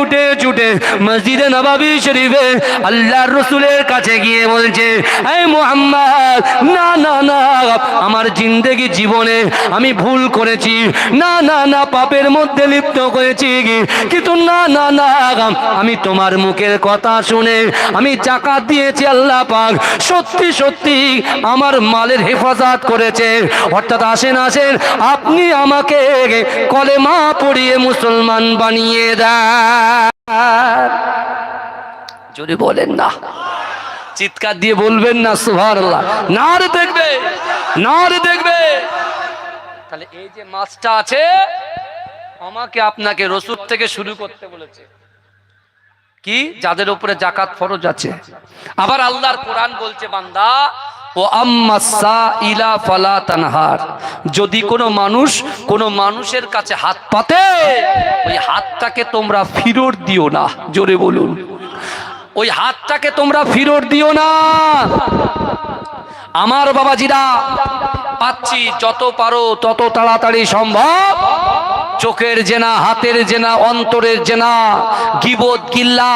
ছুটে ছুটে মসজিদে নবাবি শরীফে আল্লাহর রসুলের কাছে গিয়ে বলছে, এই মোহাম্মদ, না না না, আমার জিন্দেগি জীবনে আমি ভুল করেছি। না না না, পাপের মধ্যে লিপ্ত করেছি। কিন্তু না না না, আমি তোমার মুখের কথা শুনে আমি জাকাত দিয়েছি আল্লাহ পাক। সত্যি সত্যি আমার মালের হেফাজত করেছে। অর্থাৎ আসেন আসেন, আপনি আমাকে কলেমা পড়িয়ে মুসলমান বানিয়ে দেন। যদি বলেন না। চিৎকার দিয়ে বলবেন না সুভার না রে দেখবে না রে দেখবে। তাহলে এই যে মাছটা আছে, আমাকে আপনাকে রসুর থেকে শুরু করতে বলেছে। কি? যাদের উপরে জাকাত ফরজ আছে। আবার আল্লাহর কোরআন বলছে, বান্দা ও আম্মাসা ইলা ফালা তানহার। যদি কোনো মানুষ কোনো মানুষের কাছে হাত পাতে, ওই হাতটাকে তোমরা ফিরত দিও না, জোরে বলুন। ওই হাতটাকে তোমরা ফিরত দিও না। আমার বাবাজিরা, পাচ্ছি যত পারো তত তাড়াতাড়ি সম্ভব। চোখের জেনা, হাতের জেনা, অন্তরের জেনা, গিবত কিল্লা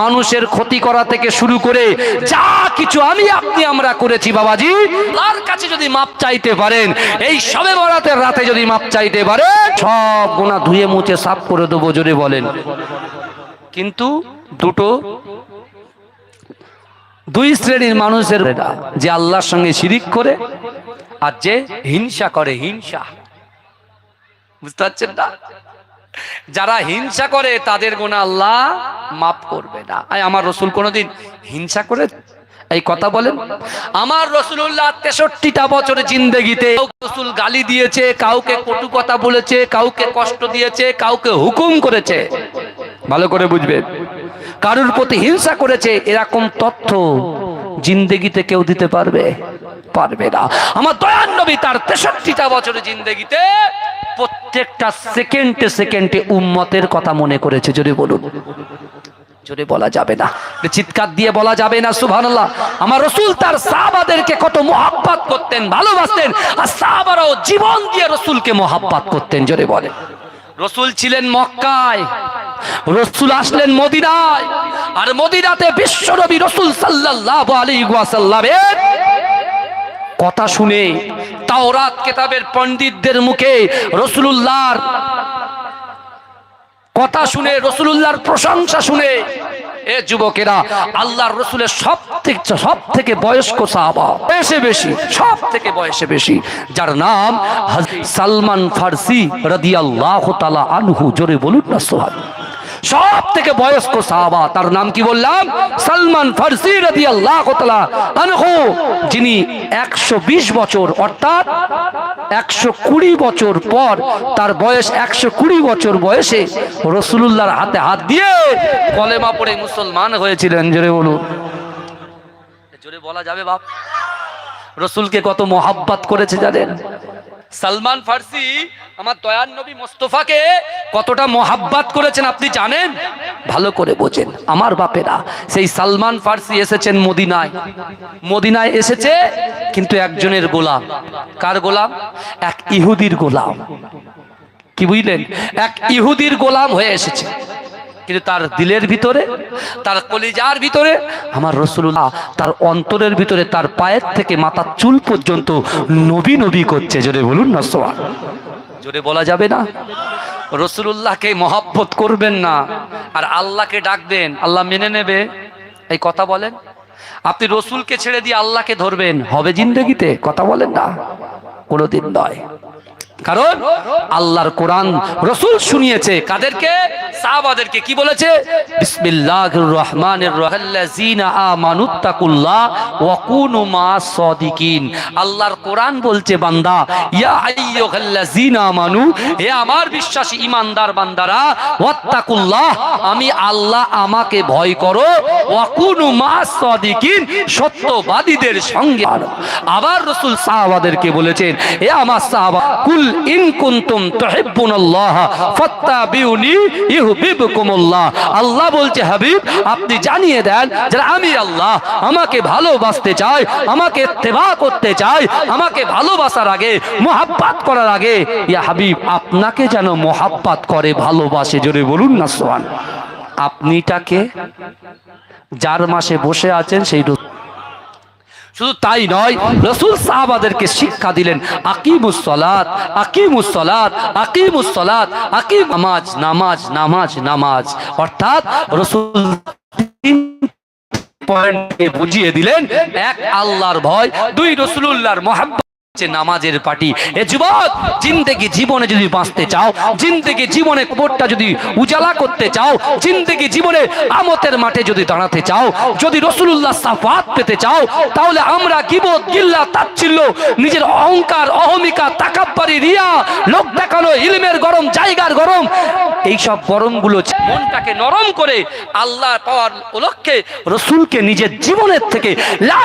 মানুষের ক্ষতি করা থেকে শুরু করে যা কিছু আমি, আপনি, আমরা করেছি বাবাজি, তার কাছে যদি মাপ চাইতে পারেন, এই সবে বরাতের রাতে যদি মাপ চাইতে পারে, সব গোনা ধুয়ে মুছে সাফ করে দেবো, জোরে বলেন। কিন্তু দুটো, দুই শ্রেণির মানুষের যে আল্লাহর সঙ্গে শিরিক করে আর যে হিংসা করে, হিংসা। বুঝতে পারছেন না? যারা হিংসা করে, তাদের গুণা আল্লাহ মাফ করবে না। আমার রসুল কোনোদিন হিংসা করে এই কথা বলেন? আমার রসুল্লাহ তেষট্টিটা বছর জিন্দগিতে রসুল গালি দিয়েছে, কাউকে কটু কথা বলেছে, কাউকে কষ্ট দিয়েছে, কাউকে হুকুম করেছে। ভালো করে বুঝবেন। কারোর প্রতি হিংসা করেছে, এরকম তথ্য জিন্দগিতে কেউ দিতে পারবে? পারবে না। আমার দয়ান নবী তার তেষট্টিটা বছরের জিন্দগিতে প্রত্যেকটা সেকেন্ডে সেকেন্ডে উম্মতের কথা মনে করেছে যদি বলুন। জোরে বলা যাবে না। চিৎকার দিয়ে বলা যাবে না, সুবহানাল্লাহ। আমার রসুল তার সাহাবাদেরকে কত মোহাব্বত করতেন, ভালোবাসতেন, আর সাহাবারাও জীবন দিয়ে রসুলকে মোহাব্বত করতেন, জোরে বলে রসুল ছিলেন মক্কায়, রসুল আসলেন মদিনায়, আর মদিনাতে বিশ্বনবী রসুল সাল্লাল্লাহু আলাইহি ওয়াসাল্লামের কথা শুনে তাওরাত কেতাবের পণ্ডিতদের মুখে রসুলুল্লাহর কথা শুনে, রসুলুল্লাহর প্রশংসা শুনে, এ যুবকেরা, আল্লাহর রসুলের সব থেকে সব থেকে বয়স্ক সাহাবা, বয়সে বেশি সব থেকে বয়সে বেশি, যার নাম সালমান ফার্সি রাদিয়াল্লাহু তাআলা আনহু, জোরে বলুন না সোহান সব থেকে বয়স্ক সাহাবা, তার নাম কি বললাম? সালমান ফার্সি তাআলা আনহু, যিনি 120 বছর, অর্থাৎ 120 বছর পর, তার বয়স 120 বছর বয়সে রসুলুল্লাহর হাতে হাত দিয়ে কলেমা পড়ে মুসলমান হয়েছিলেন, জোরে বলুন। জোরে বলা যাবে বাপ? রসুলকে কত মোহাব্বত করেছে জানেন? সালমান ফার্সি, আমার দয়ান নবী মোস্তফাকে কতটা মোহাব্বাত করেছেন আপনি জানেন? ভালো করে বোঝেন, আমার বাপেরা, সেই সালমান ফার্সি এসেছেন মদিনায়। মদিনায় এসেছে কিন্তু একজনের গোলাম। কার গোলাম? এক ইহুদির গোলাম। কি বুঝলেন? এক ইহুদির গোলাম হয়ে এসেছে। কিন্তু তার দিলের ভিতরে, তার কলিজার ভিতরে, আমার রসুল্লাহ তার অন্তরের ভিতরে, তার পায়ের থেকে মাথার চুল পর্যন্ত নবী নবী করছে। জোরে বলুন না সোয়া জোরে বলা যাবে না? রসুল্লাহকে মহাব্বত করবেন না। আর আল্লাহকে ডাকবেন। আল্লাহ মেনে নেবে। এই কথা বলেন। আপনি রসুলকে ছেড়ে দিয়ে আল্লাহকে ধরবেন। হবে জিন্দগিতে? কথা বলেন না। কোনোদিন নয়। কারণ আল্লাহর কোরআন রসুল শুনিয়েছে। কাদেরকে? সাহাবাদেরকে কি বলেছে? বিসমিল্লাহির রহমানির রহিম। আমানুত্তাকুল্লাহ ওয়া কুনু মাস আল্লাহর কোরআন বলছে, বান্দা, ইয়া আইয়ুহাল্লাযিনা আমানু, হে আমার বিশ্বাসী ঈমানদার বান্দারা, ওয়াত্তাকুল্লাহ, আমি আল্লাহ আমাকে ভয় করো, ওয়া কুনু মাস সত্যবাদীদের সঙ্গে। আবার রসুল সাহাবাদেরকে বলেছেন, হে আমার সাহাবা, কুল আল্লাহ বলছে, হাবিব, আপনি জানিয়ে দেন আমি আল্লাহ, আমাকে ভালোবাসতে চাই আমাকে করতে চাই আমাকে ভালোবাসার আগে, মোহাব্বত করার আগে, ইয়া হাবিব, আপনাকে যেন মোহাব্বত করে, ভালোবাসে, জোরে বলুন না সোহান আপনিটাকে যার মাসে বসে আছেন, সেই শুধু তাই নয়, রসুল সাহাবাদেরকে শিক্ষা দিলেন আকিমুসলাত আকিমুসলাত আকিমুসলাত আকিম নামাজ নামাজ নামাজ নামাজ। অর্থাৎ রসুল পয়েন্টকে বুঝিয়ে দিলেন, এক আল্লাহর ভয়, দুই রসুল্লাহর মহাব্বত। হচ্ছে নামাজের পার্টি এ যুবক, জিন্দেগি জীবনে যদি বাঁচতে চাও, জিন্দেগি জীবনে কবরটা যদি উজালা করতে চাও, জিন্দেগি জীবনে আমতের মাঠে যদি দাঁড়াতে চাও, যদি রসুল্লাহ সাফাত পেতে চাও, তাহলে আমরা কিবত গিল্লা, তাচ্ছিল্য, নিজের অহংকার, অহমিকা, তাকাব্বারি, রিয়া, লোক দেখানো, ইলমের গরম, জায়গার গরম, এইসব গরমগুলো মনটাকে নরম করে আল্লাহ পাওয়ার উপলক্ষে রসুলকে নিজের জীবনের থেকে লা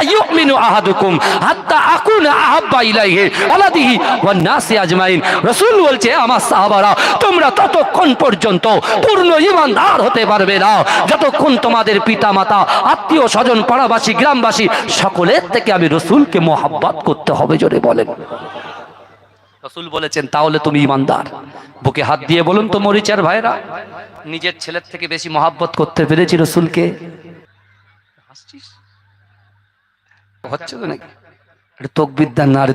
আহাদুকুম, হাত্তা আকুনা আহাব্বা ইলাইহি আলাদিহি ওয়ান নাসি আজমাইন। রাসূল বলছে, আমার সাহাবারা, তোমরা ততক্ষণ পর্যন্ত পূর্ণ ঈমানদার হতে পারবে না। যতক্ষণ তোমাদের আত্মীয় স্বজন, পাড়াবাসী, গ্রামবাসী, সকলের থেকে আমি মোহাব্বত করতে হবে জোরে বলেন। রসুল বলেছেন, তাহলে তুমি ইমানদার বুকে হাত দিয়ে বলুন তো, মরিচার ভাইরা, নিজের ছেলের থেকে বেশি মহাব্বত করতে পেরেছি রসুলকে? হচ্ছে তো নাকি? না, আরে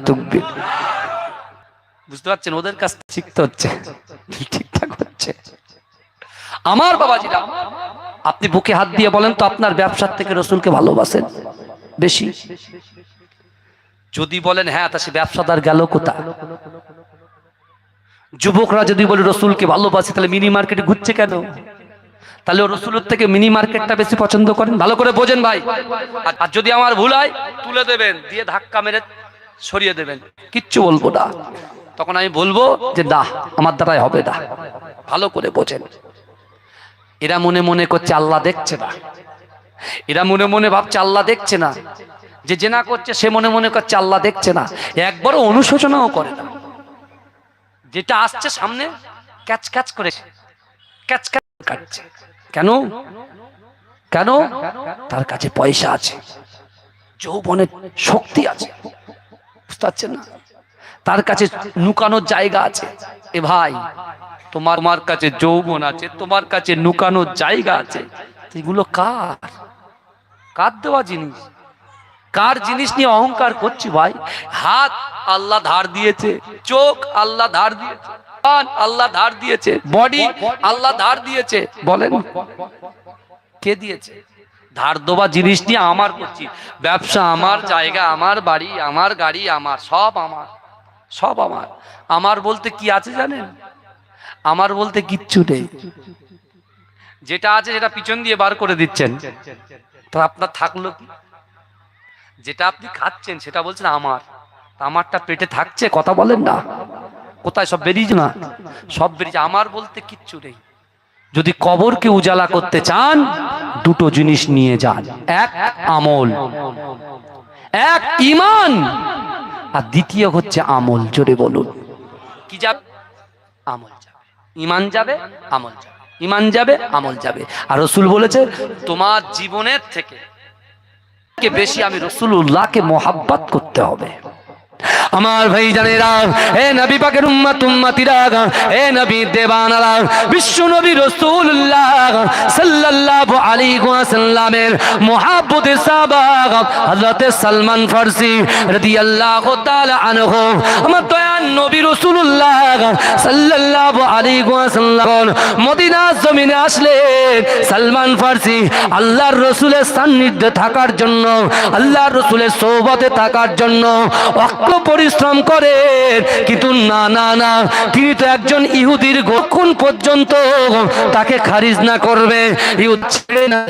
বুঝতে পারছেন? ওদের কাছ শিখতে হচ্ছে। ঠিকঠাক হচ্ছে। আমার বাবাজিরা আপনি বুকে হাত দিয়ে বলেন তো আপনার ব্যবসার থেকে রসুলকে ভালোবাসেন বেশি। যদি বলেন হ্যাঁ তা সে ব্যবসাদার গেল কোথা যুবকরা যদি বলে রসুলকে ভালোবাসে, তাহলে মিনি মার্কেটে ঘুরছে কেন? তাহলে রসুলের থেকে মিনি মার্কেটটা বেশি পছন্দ করেন? ভালো করে বোঝেন ভাই। আর- যদি আমার ভুল হয়, তুলে দেবেন, দিয়ে ধাক্কা মেরে সরিয়ে দেবেন। কিচ্ছু বলব না। তখন আমি বলব যে, না, আমার দ্বারাই হবে না। ভালো করে বোঝেন। এরা মনে মনে করছে, আল্লাহ দেখছে না। এরা মনে মনে ভাবছে, আল্লাহ দেখছে না। যে জেনা করছে, সে মনে মনে করছে, আল্লাহ দেখছে না। একবারও অনুশোচনাও করে না। যেটা আসছে সামনে, ক্যাচ ক্যাচ করে, ক্যাচ ক্যাচ কাটছে। কেন? কেন? তার কাছে পয়সা আছে। যৌবনের শক্তি আছে। বুঝতে পারছেন না? তার কাছে নুকানোর জায়গা আছে। এ ভাই, তোমার তোমার কাছে যৌবন আছে, তোমার কাছে নুকানোর জায়গা আছে। এগুলো কার? কার দেওয়া জিনিস? কার জিনিস নিয়ে অহংকার করছি ভাই? হাত আল্লাহ ধার দিয়েছে, চোখ আল্লাহ ধার দিয়েছে। আল্লাহ ধার দিয়েছে। বডি আল্লাহ ধার দিয়েছে। বলেন। কে দিয়েছে? ধার দেওয়া জিনিস নিয়ে আমার করছি। ব্যবসা আমার, জায়গা আমার, বাড়ি আমার, গাড়ি আমার, সব আমার। সব আমার। আমার বলতে কি আছে জানেন? আমার বলতে কিচ্ছু নেই। যেটা আছে সেটা পিছন দিয়ে বার করে দিচ্ছেন। তো আপনার থাকল কি? যেটা আপনি খাচ্ছেন সেটা বলছেন আমার। আমারটা পেটে থাকছে? কথা বলেন না। কোথায় সব বেরিয়েছে না? সব বেরিয়েছে। আমার বলতে কিচ্ছু নেই। যদি কবরকে উজালা করতে চান, দুটো জিনিস নিয়ে যান। এক, আমল। এক ইমান আর দ্বিতীয় হচ্ছে আমল। জোরে বলুন। কি যাবে? আমল যাবে। ইমান যাবে, আমল যাবে। ইমান যাবে, আমল যাবে। আর রসুল বলেছে, তোমার জীবনের থেকে বেশি আমি রসুল উল্লাহকে মোহাব্বত করতে হবে। আমার ভাই জানেরা হে নবী পাকের উম্মত, উম্মতিরা হে নবী দেবানারা বিশ্ব নবী রাসূলুল্লাহ সাল্লাল্লাহু আলাইহি ওয়াসাল্লামের হযরত সালমান রাদিয়াল্লাহু তাআলা আনহু, আমার দয়ান নবী রাসূলুল্লাহ সাল্লাল্লাহু আলাইহি ওয়াসাল্লাম মদিনা জমিনে আসলেন সালমান ফারসি আল্লাহর রাসূলের সান্নিধ্যে থাকার জন্য, আল্লাহর রাসূলের সোহবতে থাকার জন্য অক্ষ পরিশ্রম করে। কিন্তু না না না, তিনি তো একজন ইহুদির গোক্ষণ পর্যন্ত তাকে খারিজ না করবে। ইহুদ ছেড়ে না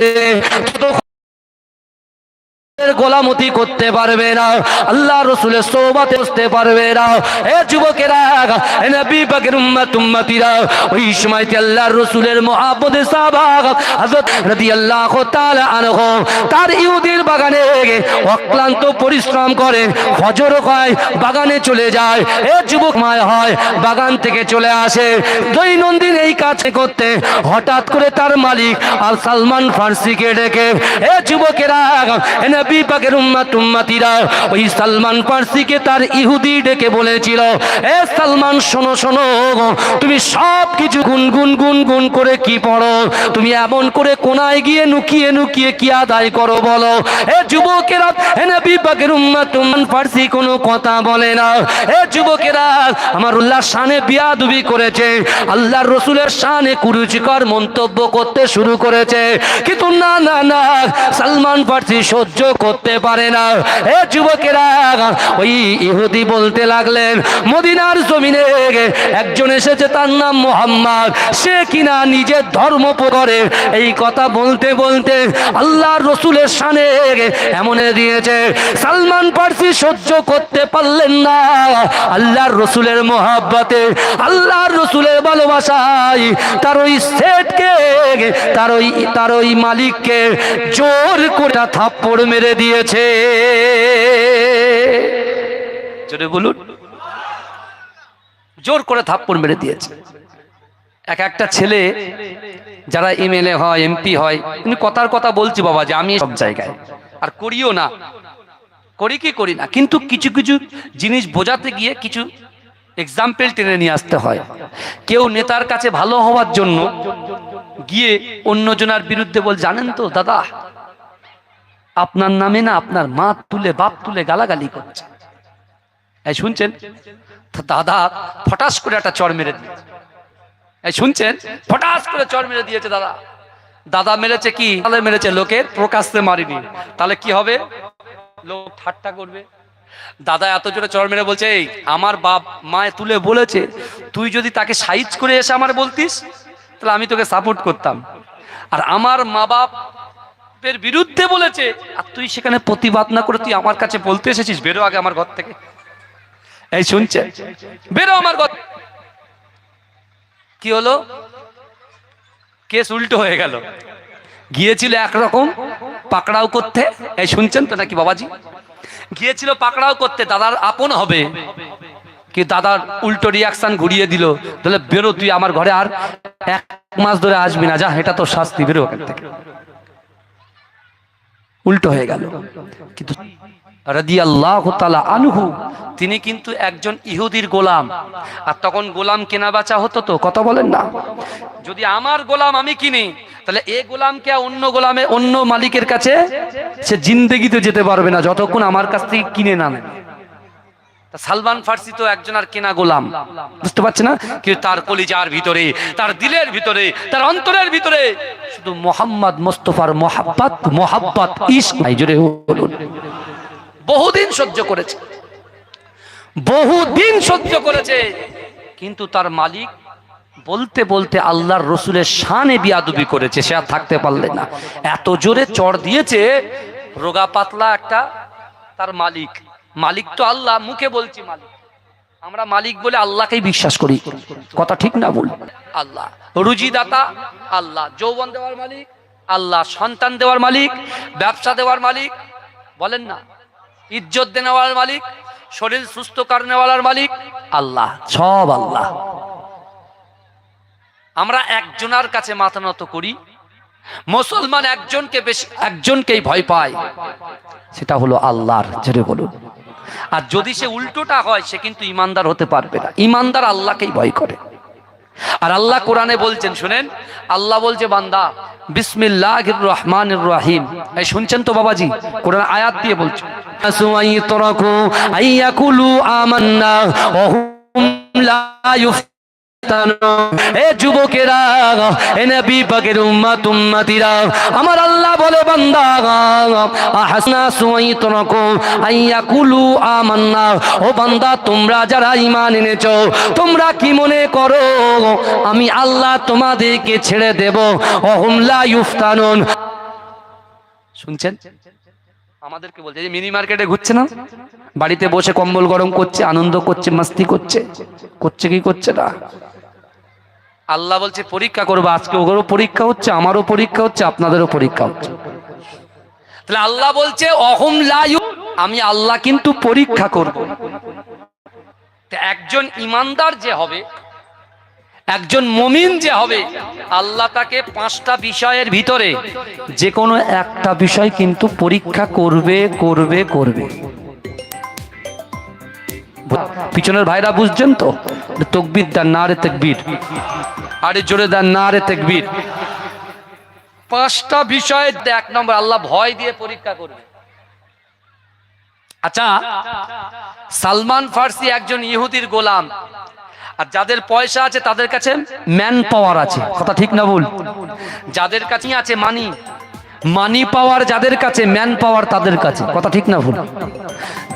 গোলামতি করতে পারবে না। আল্লাহ রসুলের বসতে পারবে না। এ ওই আল্লাহ রসুলের তার বাগানে অক্লান্ত পরিশ্রম করে ফজর হয় বাগানে চলে যায়। এ যুবক মায় হয়, বাগান থেকে চলে আসে। দৈনন্দিন এই কাজ করতে হঠাৎ করে তার মালিক আর সালমান ফার্সিকে ডেকে, এ যুবকেরা নবী পাকের উম্মাত উম্মাতিরা ওই সালমান ফার্সিকে তার ইহুদি ডেকে বলেছিল, এ সালমান, শোনো শোনো তুমি সব কিছু গুনগুন গুনগুন করে কি পড়ো? তুমি এমন করে কোনায় গিয়ে নুকিয়ে নুকিয়ে কি আদায় করো বলো? এ যুবকেরা, এ নবী পাকের উম্মাত উম্মান ফার্সি কোনো কথা বলে না। এ যুবকেরা, আমার উল্লাহ শানে বিয়াদুবি করেছে, আল্লাহর রসুলের শানে কুরুচিকর মন্তব্য করতে শুরু করেছে। কিন্তু না না না, সালমান ফার্সি সহ্য করতে পারে না। এ যুবকেরা, ওই ইহুদি বলতে লাগলেন, মদিনার জমিনে একজন এসেছে, তার নাম মোহাম্মদ। সে কিনা নিজের ধর্ম করে এই কথা বলতে বলতে আল্লাহর রসুলের শানে এমন দিয়েছে, সালমান পার্সি সহ্য করতে পারলেন না। আল্লাহর রসুলের মোহাব্বতে, আল্লাহর রসুলের ভালোবাসায় তার ওই সেটকে, তার ওই তার ওই মালিককে জোর করে থাপ্পড় মেরে দিয়েছে। জোরে বলুন। জোর করে থাপ্পড় মেরে দিয়েছে। এক একটা ছেলে যারা এমএলএ হয়, এমপি হয়, কিন্তু কথার কথা বলছি বাবা যে আমি সব জায়গায়। আর করিও না। করি কি করি না? কিন্তু কিছু কিছু জিনিস বোঝাতে গিয়ে কিছু এক্সাম্পল টেনে নিয়ে আসতে হয়। কেউ নেতার কাছে ভালো হওয়ার জন্য গিয়ে অন্যজনার বিরুদ্ধে বল, জানেন তো দাদা আপনার নামে না আপনার মা তুলে বাপ তুলে গালাগালি করছে। এই শুনছেন? দাদা ফটাস করে একটা চর মেরে দিয়েছে। এই শুনছেন? ফটাস করে চর মেরে দিয়েছে দাদা। দাদা মেরেছে কি? তাহলে মেরেছে লোকের, প্রকাশ্যে মারিনি। তাহলে কি হবে? লোক ঠাট্টা করবে। দাদা এত জোরে চর মেরে বলছে, এই, আমার বাপ মায়ে তুলে বলেছে, তুই যদি তাকে সাইজ করে এসে আমার বলতিস, তাহলে আমি তোকে সাপোর্ট করতাম। আর আমার মা বাপের বিরুদ্ধে বলেছে, আর তুই সেখানে প্রতিবাদ না করে তুই আমার কাছে বলতে এসেছিস, বেরো আগে আমার ঘর থেকে। এই শুনছে বেরো আমার ঘর। কি হলো? কেস উল্টো হয়ে গেল। গিয়েছিল একরকম পাকড়াও করতে। এই শুনছেন তো নাকি বাবাজি? গিয়েছিল পাকড়াও করতে, দাদার আপন হবে। কি দাদার উল্টো রিয়াকশন ঘুরিয়ে দিল। তাহলে বেরো তুই আমার ঘরে আর এক মাস ধরে আসবি না, যা, এটা তো শাস্তি, বেরো ওখান থেকে। উল্টো হয়ে গেল। কিন্তু আনহু, তিনি কিন্তু একজন ইহুদির গোলাম। আর তখন গোলাম কেনা বেচা হতো তো, কথা বলেন না। যদি আমার গোলাম আমি কিনি, তাহলে এ গোলামকে অন্য গোলামে, অন্য মালিকের কাছে সে জিন্দেগিতে যেতে পারবে না, যতক্ষণ আমার কাছ থেকে কিনে না সালমান ফার্সি তো একজন আর কেনা গোলাম। বুঝতে পারছে না? কিন্তু তার কলিজার ভিতরে, তার দিলের ভিতরে, তার অন্তরের ভিতরে শুধু মোহাম্মদ মোস্তফার মোহাব্বত মোহাব্বত বহুদিন সহ্য করেছে। বহুদিন সহ্য করেছে। কিন্তু তার মালিক বলতে বলতে আল্লাহর রসুলের শানে বিয়াদুবি করেছে, সে আর থাকতে পারলে না। এত জোরে চড় দিয়েছে, রোগা পাতলা একটা তার মালিক। মালিক তো আল্লাহ, মুখে বলছি মালিক। আমরা মালিক বলে আল্লাহকেই বিশ্বাস করি। কথা ঠিক না বল আল্লাহ। রুজি দাতা আল্লাহ। যৌবন দেওয়ার মালিক, আল্লাহ। সন্তান দেওয়ার মালিক, ব্যবসা দেওয়ার মালিক, বলেন না? ইজ্জত দেওয়ার মালিক, শরীর সুস্থ নেওয়ার মালিক, আল্লাহ। সব আল্লাহ। আমরা একজনার কাছে মাথা নত করি, মুসলমান একজনকে বেশি একজনকেই ভয় পায়। সেটা হলো আল্লাহর, জেরে বলুন। আর যদি সে উল্টোটা হয়, সে কিন্তু ইমানদার হতে পারবে না। ইমানদার আল্লাহকেই ভয় করে। আর আল্লাহ কোরআনে বলছেন, শুনেন, আল্লাহ বলছে, বান্দা বিসমিল্লাহ রহমান রাহিম। এই শুনছেন তো বাবাজি? কোরআন আয়াত দিয়ে বলছেন যুবকেরা, এ নবী আমার আল্লাহ বলে, বান্দা ও বান্দা, তোমরা যারা তোমরা কি মনে করো, আমি আল্লাহ তোমাদেরকে ছেড়ে দেব? অহুম লা ইউফতানুন। শুনছেন? আমাদেরকে বলছে যে মিনি মার্কেটে ঘুরছে না? বাড়িতে বসে কম্বল গরম করছে, আনন্দ করছে, মাস্তি করছে। করছে কি করছে না? আল্লাহ বলছে, পরীক্ষা করব আজকে। ওগুলো পরীক্ষা হচ্ছে, আমারও পরীক্ষা হচ্ছে, আপনাদেরও পরীক্ষা হচ্ছে। তাহলে আল্লাহ বলছে, অহম লায়ু আমি আল্লাহ কিন্তু পরীক্ষা করব। একজন ইমানদার যে হবে, একজন মমিন যে হবে, আল্লাহ তাকে পাঁচটা বিষয়ের ভিতরে যে কোনো একটা বিষয় কিন্তু পরীক্ষা করবে করবে করবে। পিছনের ভাইরা বুঝছেন তো? তকবির দেন না রে তকবির। আরে জোরে দেন না রে তকবির। পাঁচটা বিষয়ে এক নম্বর, আল্লাহ ভয় দিয়ে পরীক্ষা করবে। আচ্ছা সালমান ফার্সি একজন ইহুদির গোলাম। আর যাদের পয়সা আছে, তাদের কাছে ম্যান পাওয়ার আছে। কথা ঠিক না ভুল? যাদের কাছে আছে মানি মানি পাওয়ার যাদের কাছে ম্যান পাওয়ার তাদের কাছে। কথা ঠিক না ভুল?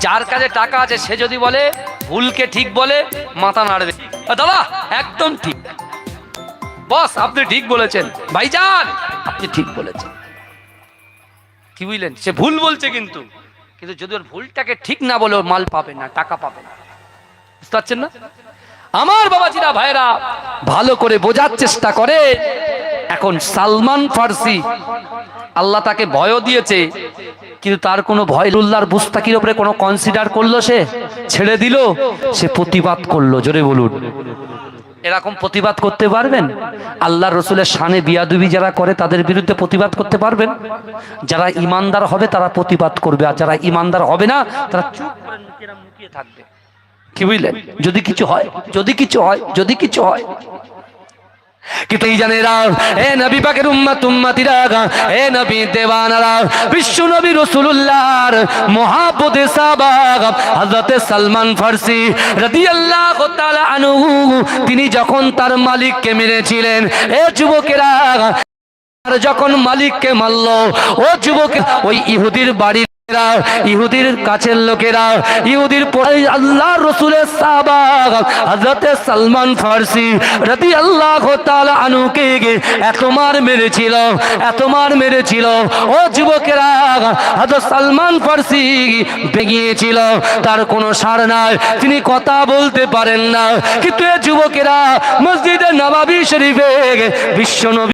যার কাছে টাকা আছে, সে যদি বলে, ভুলকে ঠিক বলে, মাথা নাড়বে। দাদা, একদম ঠিক। বস, আপনি ঠিক বলেছেন। ভাইজান, আপনি ঠিক বলেছেন। কি বুঝলেন? সে ভুল বলছে কিন্তু। কিন্তু যদি ওর ভুলটাকে ঠিক না বলে মাল পাবে না, টাকা পাবে না। বুঝতে পারছেন না? আমার বাবাজিরা ভাইরা ভালো করে বোঝার চেষ্টা করে। এখন সালমান ফার্সি, আল্লাহ তাকে ভয়ও দিয়েছে, কিন্তু তার কোনো ভয় উল্লাহর বুস্তাকির উপরে কোনো কনসিডার করল সে? ছেড়ে দিল, সে প্রতিবাদ করল, জোরে বলুন। এরকম প্রতিবাদ করতে পারবেন? আল্লাহ রসুলের শানে বিয়াদুবি যারা করে, তাদের বিরুদ্ধে প্রতিবাদ করতে পারবেন? যারা ইমানদার হবে, তারা প্রতিবাদ করবে, আর যারা ইমানদার হবে না, তারা চুপ থাকবে। কি বুঝলেন? যদি কিছু হয়, যদি কিছু হয়, যদি কিছু হয় এ নবী পাকের এ নবী দেওয়ানারা, বিশ্ব নবী রাসূলুল্লাহর মহাপদে হযরতে সালমান ফারসি রাদিয়াল্লাহু তাআলা আনহু, তিনি যখন তার মালিককে মেরেছিলেন, এ যুবকেরা যখন মালিককে মারল, ও যুবক ওই ইহুদির বাড়ির ইহুদির কাছের লোকেরা ইহুদির আল্লাহ রসুলের হযরতে সালমান ফারসি আল্লাহ আনুকে মেরেছিল মেরেছিল। ও যুবকেরা সালমান ফারসি বেগিয়েছিল, তার কোনো সার নাই, তিনি কথা বলতে পারেন না। কিন্তু এ যুবকেরা মসজিদে নবাবী শরীফে বিশ্ব নবী